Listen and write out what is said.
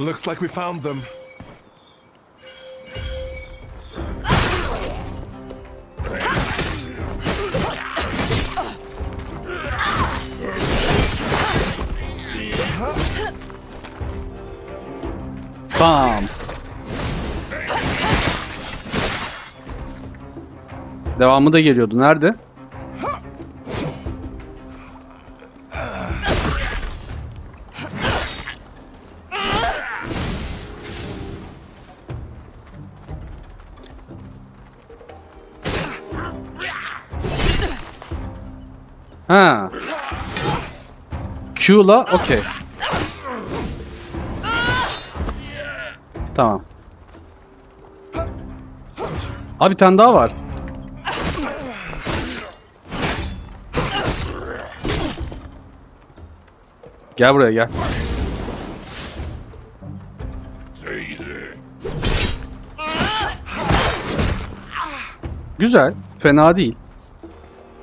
Looks like we found them. Bam. Devamı da geliyordu. Nerede? Ha. Q'la okey. Tamam. Abi tane daha var. Gel buraya gel. Güzel. Fena değil.